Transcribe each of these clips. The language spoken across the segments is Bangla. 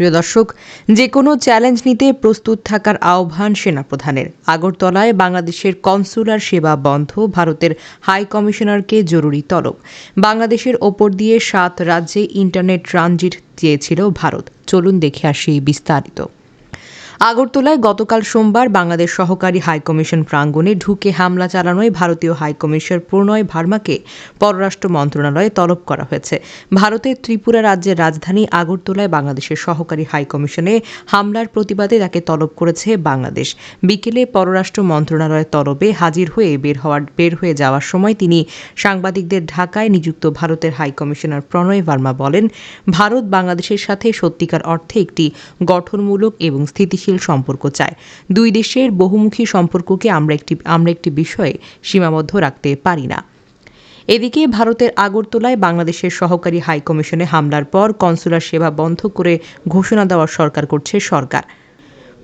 প্রিয় দর্শক যে কোনো চ্যালেঞ্জ নিতে প্রস্তুত থাকার আহ্বান সেনাপ্রধানের। আগরতলায় বাংলাদেশের কনসুলার সেবা বন্ধ, ভারতের হাই কমিশনারকে জরুরি তলব। বাংলাদেশের ওপর দিয়ে সাত রাজ্যে ইন্টারনেট ট্রানজিট চেয়েছিল ভারত। চলুন দেখে আসি বিস্তারিত। আগরতলায় গতকাল সোমবার বাংলাদেশ সহকারী হাইকমিশন প্রাঙ্গণে ঢুকে হামলা চালানোয় ভারতীয় হাইকমিশনার প্রণয় ভার্মাকে পররাষ্ট্র মন্ত্রণালয়ে তলব করা হয়েছে। ভারতের ত্রিপুরা রাজ্যের রাজধানী আগরতলায় বাংলাদেশের সহকারী হাইকমিশনে হামলার প্রতিবাদে তাকে তলব করেছে বাংলাদেশ। বিকেলে পররাষ্ট্র মন্ত্রণালয়ের তলবে হাজির হয়ে বের হওয়ার বের হয়ে যাওয়ার সময় তিনি সাংবাদিকদের ঢাকায় নিযুক্ত ভারতের হাইকমিশনার প্রণয় ভার্মা বলেন, ভারত বাংলাদেশের সাথে সত্যিকার অর্থে একটি গঠনমূলক এবং স্থিতিশীল সম্পর্ক চায়। দুই দেশের বহুমুখী সম্পর্ককে আমরা একটি আমরা একটি বিষয়ে সীমাবদ্ধ রাখতে পারি না। এদিকে ভারতের আগরতলায় বাংলাদেশের সহকারী হাইকমিশনে হামলার পর কনসুলার সেবা বন্ধ করে ঘোষণা দেওয়ার সরকার করছে সরকার।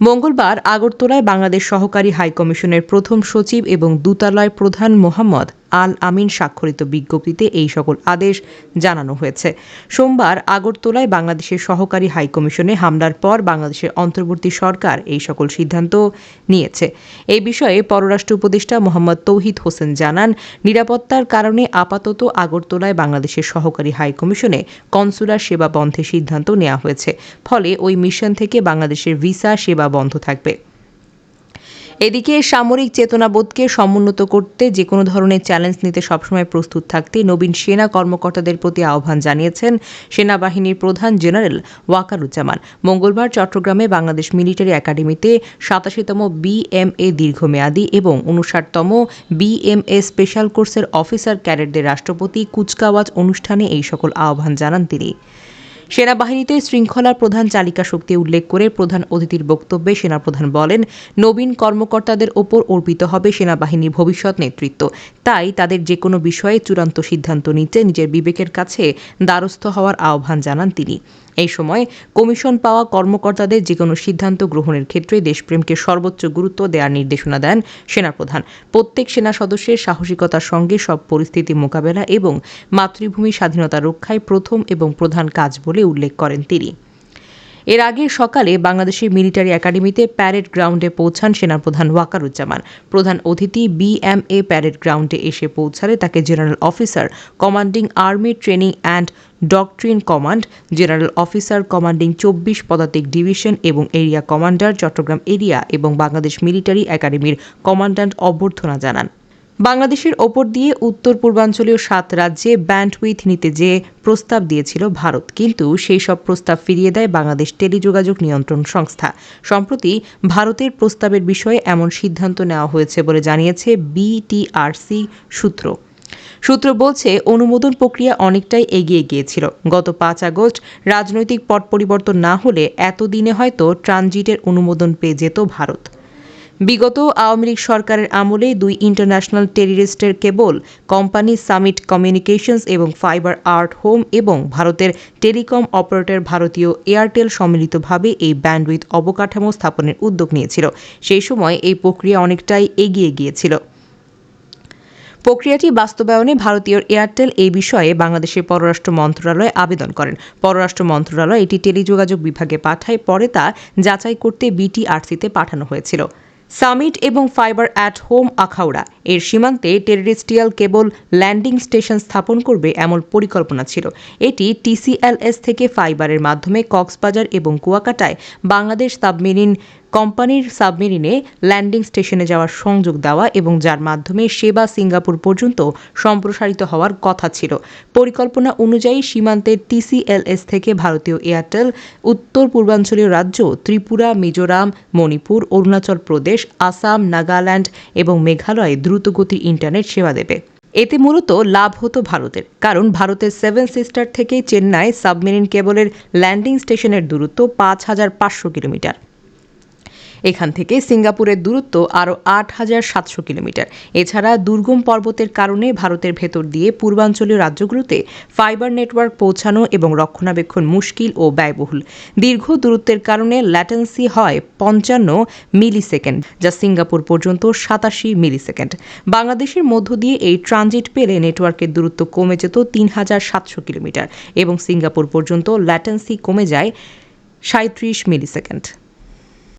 মঙ্গলবার আগরতলায় বাংলাদেশ সহকারী হাইকমিশনের প্রথম সচিব এবং দূতালয় প্রধান মোহাম্মদ আল আমিন স্বাক্ষরিত বিজ্ঞপ্তিতে এই সকল আদেশ জানানো হয়েছে। সোমবার আগরতলায় বাংলাদেশের সহকারী হাইকমিশনে হামলার পর বাংলাদেশের অন্তর্বর্তী সরকার এই সকল সিদ্ধান্ত নিয়েছে। এই বিষয়ে পররাষ্ট্র উপদেষ্টা মোহাম্মদ তৌহিদ হোসেন জানান, নিরাপত্তার কারণে আপাতত আগরতলায় বাংলাদেশের সহকারী হাইকমিশনে কনসুলার সেবা বন্ধের সিদ্ধান্ত নেওয়া হয়েছে। ফলে ওই মিশন থেকে বাংলাদেশের ভিসা সেবা বন্ধ থাকবে। এদিকে সামরিক চেতনাবোধকে সমুন্নত করতে যে কোনো ধরনের চ্যালেঞ্জ নিতে সবসময় প্রস্তুত থাকতে নবীন সেনা কর্মকর্তাদের প্রতি আহ্বান জানিয়েছেন সেনাবাহিনীর প্রধান জেনারেল ওয়াকারুজ্জামান। মঙ্গলবার চট্টগ্রামে বাংলাদেশ মিলিটারি একাডেমিতে সাতাশিতম বিএমএ দীর্ঘমেয়াদী এবং উনষাটতম বিএমএ স্পেশাল কোর্সের অফিসার ক্যাডেটদের রাষ্ট্রপতি কুচকাওয়াজ অনুষ্ঠানে এই সকল আহ্বান জানান তিনি। সেনাবাহিনীতে শৃঙ্খলার প্রধান চালিকা শক্তি উল্লেখ করে প্রধান অতিথির বক্তব্যে সেনাপ্রধান বলেন, নবীন কর্মকর্তাদের ওপর অর্পিত হবে সেনাবাহিনীর ভবিষ্যৎ নেতৃত্ব। তাই তাদের যে কোনো বিষয়ে চূড়ান্ত সিদ্ধান্ত নিতে নিজের বিবেকের কাছে দ্বারস্থ হওয়ার আহ্বান জানান তিনি। এই সময় কমিশন পাওয়া কর্মকর্তাদের যে কোনো সিদ্ধান্ত গ্রহণের ক্ষেত্রে দেশপ্রেমকে সর্বোচ্চ গুরুত্ব দেওয়ার নির্দেশনা দেন সেনাপ্রধান। প্রত্যেক সেনা সদস্যের সাহসিকতার সঙ্গে সব পরিস্থিতি মোকাবেলা এবং মাতৃভূমি স্বাধীনতা রক্ষায় প্রথম এবং প্রধান কাজ বলে উল্লেখ করেন তিনি। এর আগে সকালে বাংলাদেশের মিলিটারি একাডেমিতে প্যারেড গ্রাউন্ডে পৌঁছান সেনাপ্রধান ওয়াকারুজ্জামান। প্রধান অতিথি বিএমএ প্যারেড গ্রাউন্ডে এসে পৌঁছালে তাকে general officer, commanding army training and doctrine command, general officer commanding চব্বিশ পদাতিক ডিভিশন এবং এরিয়া কমান্ডার চট্টগ্রাম এরিয়া এবং বাংলাদেশ মিলিটারি একাডেমির কমান্ড্যান্ট অভ্যর্থনা জানান। বাংলাদেশের ওপর দিয়ে উত্তর পূর্বাঞ্চলীয় সাত রাজ্যে ব্যান্ডউইথ নিতে যে প্রস্তাব দিয়েছিল ভারত, কিন্তু সেই সব প্রস্তাব ফিরিয়ে দেয় বাংলাদেশ টেলিযোগাযোগ নিয়ন্ত্রণ সংস্থা। সম্প্রতি ভারতের প্রস্তাবের বিষয়ে এমন সিদ্ধান্ত নেওয়া হয়েছে বলে জানিয়েছে বিটিআরসি সূত্র। সূত্র বলছে, অনুমোদন প্রক্রিয়া অনেকটাই এগিয়ে গিয়েছিল। গত পাঁচ আগস্ট রাজনৈতিক পট পরিবর্তন না হলে এতদিনে হয়তো ট্রানজিটের অনুমোদন পেয়ে যেত ভারত। বিগত আওয়ামী লীগ সরকারের আমলে দুই ইন্টারন্যাশনাল টেরিস্টের কেবল কোম্পানি সামিট কমিউনিকেশনস এবং ফাইবার আর্ট হোম এবং ভারতের টেলিকম অপারেটর ভারতীয় এয়ারটেল সম্মিলিতভাবে এই ব্যান্ডউইথ অবকাঠামো স্থাপনের উদ্যোগ নিয়েছিল। সেই সময় এই প্রক্রিয়া অনেকটাই এগিয়ে গিয়েছিল। প্রক্রিয়াটি বাস্তবায়নে ভারতীয় এয়ারটেল এই বিষয়ে বাংলাদেশের পররাষ্ট্র মন্ত্রণালয়ে আবেদন করেন। পররাষ্ট্র মন্ত্রণালয় এটি টেলিযোগাযোগ বিভাগে পাঠায়, পরে তা যাচাই করতে বিটিআরসিতে পাঠানো হয়েছিল। সামিট এবং ফাইবার অ্যাট হোম আখাউড়া। এর সীমান্তে টেরিস্ট্রিয়াল কেবল ল্যান্ডিং স্টেশন স্থাপন করবে এমন পরিকল্পনা ছিল। এটি টিসিএলএস থেকে ফাইবারের মাধ্যমে কক্সবাজার এবং কুয়াকাটায় বাংলাদেশ সাবমেরিন কোম্পানির সাবমেরিনে ল্যান্ডিং স্টেশনে যাওয়ার সংযোগ দেওয়া এবং যার মাধ্যমে সেবা সিঙ্গাপুর পর্যন্ত সম্প্রসারিত হওয়ার কথা ছিল। পরিকল্পনা অনুযায়ী সীমান্তে টিসিএলএস থেকে ভারতীয় এয়ারটেল উত্তর পূর্বাঞ্চলীয় রাজ্য ত্রিপুরা, মিজোরাম, মণিপুর, অরুণাচল প্রদেশ, আসাম, নাগাল্যান্ড এবং মেঘালয়ে দ্রুতগতির ইন্টারনেট সেবা দেবে। এতে মূলত লাভ হতো ভারতের, কারণ ভারতের সেভেন সিস্টার থেকে চেন্নাই সাবমেরিন কেবলের ল্যান্ডিং স্টেশনের দূরত্ব পাঁচ হাজার পাঁচশো কিলোমিটার। এখান থেকে সিঙ্গাপুরের দূরত্ব আরও আট হাজার সাতশো কিলোমিটার। এছাড়া দুর্গম পর্বতের কারণে ভারতের ভেতর দিয়ে পূর্বাঞ্চলীয় রাজ্যগুলোতে ফাইবার নেটওয়ার্ক পৌঁছানো এবং রক্ষণাবেক্ষণ মুশকিল ও ব্যয়বহুল। দীর্ঘ দূরত্বের কারণে ল্যাটেন্সি হয় পঞ্চান্ন মিলি সেকেন্ড যা সিঙ্গাপুর পর্যন্ত সাতাশি মিলি সেকেন্ড বাংলাদেশের মধ্য দিয়ে এই ট্রানজিট পেলে নেটওয়ার্কের দূরত্ব কমে যেত তিন হাজার সাতশো কিলোমিটার এবং সিঙ্গাপুর পর্যন্ত ল্যাটেন্সি কমে যায় সাঁত্রিশ মিলিসেকেন্ড।